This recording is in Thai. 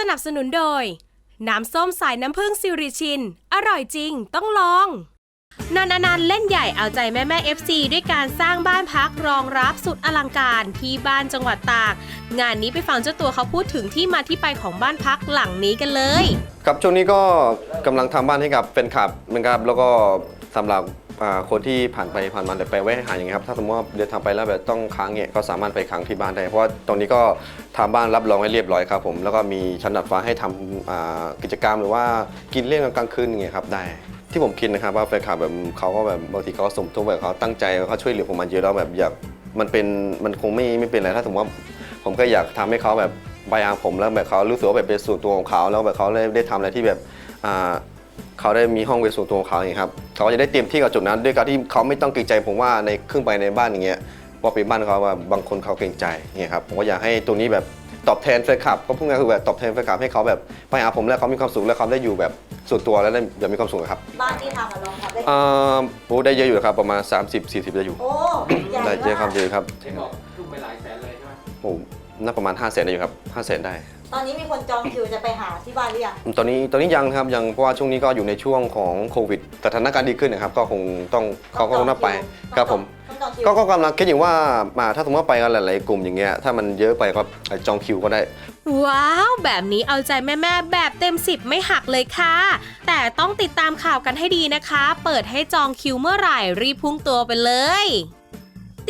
สนับสนุนโดย น้ำส้มสายน้ำผึ้งซิริชิน อร่อยจริงต้องลอง นันอนันต์เล่นใหญ่เอาใจแม่แม่ FC ด้วยการสร้างบ้านพักรองรับสุดอลังการที่บ้านจังหวัดตาก งานนี้ไปฟังเจ้าตัวเขาพูดถึงที่มาที่ไปของบ้านพักหลังนี้กันเลย ครับช่วงนี้ก็กำลังทำบ้านให้กับแฟนคลับนะครับแล้วก็สำหรับ คนที่ผ่านไปผ่านมาแต่ไปแวะหาอย่างเงี้ยครับถ้าสมมติว่าเดินทางไปแล้วแบบต้องค้างเนี่ยก็สามารถไปค้างที่บ้านได้เพราะว่าตรงนี้ก็ทำบ้านรับรองให้เรียบร้อยครับผมแล้วก็มีชั้นดัดฟ้าให้ทำอ่ากิจกรรมหรือว่ากินเล่นกลางคืนอย่างเงี้ยครับได้ที่ผมคิดนะครับว่าแฟนคลับแบบเขาก็แบบบางทีเขาก็สมทบแบบเขาตั้งใจเขาช่วยเหลือผมมาเยอะแล้วแบบอยากมันเป็นมันคงไม่ไม่เป็นไรถ้าสมมติว่าผมก็อยากทำให้เขาแบบใบอางผมแล้วแบบเขารู้สึกว่าแบบเป็นส่วนตัวของเขาแล้วแบบเขาได้ได้ทำอะไรที่แบบอ่า เขาได้มีห้องเป็นส่วนตัวของเขาอย่างเงี้ยครับเขาก็จะได้เตรียมที่กับจุดนั้น ด้วยการที่เขาไม่ต้องเกรงใจผมว่าในเครื่องไปในบ้านอย่างเงี้ยว่าเป็นบ้านเขาว่าบางคนเขาเกรงใจเนี่ยครับผมก็อยากให้ตัวนี้แบบตอบแทนแฟนคลับก็พูดง่ายๆคือแบบตอบแทนแฟนคลับให้เขาแบบไปหาผมแล้วเขามีความสุขแล้วเขาได้อยู่แบบส่วนตัวแล้วได้แบบมีความสุขครับบ้านที่ทำอะลองทำได้อ่าโอ้ได้เยอะอยู่ครับประมาณ 30-40ได้อยู่ โอ้ใหญ่ได้เยอะครับมากเยอะครับได้บอกทุ่มไปหลายแสนเลยใช่ไหมโอ้ น่าประมาณ 5 0 0แสนได้อยู่ครับ5 0 0แสนได้ ตอนนี้มีคนจองคิวจะไปหาที่บ้านหรือยังตอนนี้ตอนนี้ยังครับยังเพราะว่าช่วงนี้ก็อยู่ในช่วงของโควิดสถานการณ์ดีขึ้นนะครับก็คงต้องเขาก็คงน่าไปครับผม ต้องจองคิวก็ก็กำลังคิดอยู่ว่ามาถ้าสมมติว่าไปกันหลายๆกลุ่มอย่างเงี้ยถ้ามันเยอะไปก็จองคิวก็ได้ ว้าว แบบนี้เอาใจแม่ๆแบบเต็ม 10 ไม่หักเลยค่ะ แต่ต้องติดตามข่าวกันให้ดีนะคะ เปิดให้จองคิวเมื่อไหร่รีบพุ่งตัวไปเลย